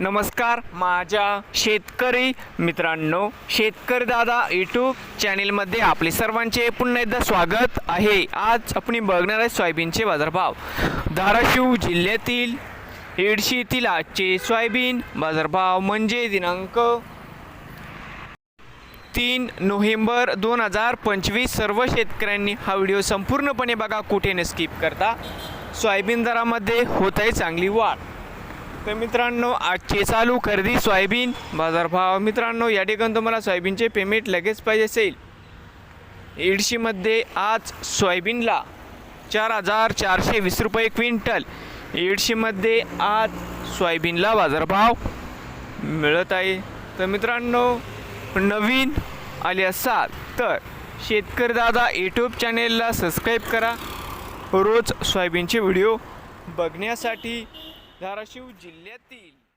नमस्कार माझ्या शेतकरी मित्रांनो शेतकरी दादा यूट्यूब चॅनेलमध्ये आपले सर्वांचे पुन्हा एकदा स्वागत आहे. आज आपण बघणार आहे सोयाबीनचे बाजारभाव. धाराशिव जिल्ह्यातील येडशी येथील आजचे सोयाबीन बाजारभाव म्हणजे दिनांक तीन नोव्हेंबर दोन हजार पंचवीस. सर्व शेतकऱ्यांनी हा व्हिडिओ संपूर्णपणे बघा कुठे न स्किप करता. सोयाबीन दरामध्ये होत आहे चांगली वाढ. तर मित्रांनो आजचे चालू खरेदी सोयाबीन बाजारभाव. मित्रांनो या ठिकाणी तुम्हाला सोयाबीनचे पेमेंट लगेच पाहिजे असेल. एडशीमध्ये आज सोयाबीनला चार हजार चारशे वीस रुपये क्विंटल. एडशीमध्ये आज सोयाबीनला बाजारभाव मिळत आहे. तर मित्रांनो नवीन आले असाल तर शेतकरी दादा यूट्यूब चॅनेलला सबस्क्राईब करा. रोज सोयाबीनचे व्हिडिओ बघण्यासाठी धाराशिव जिल्ह्यातील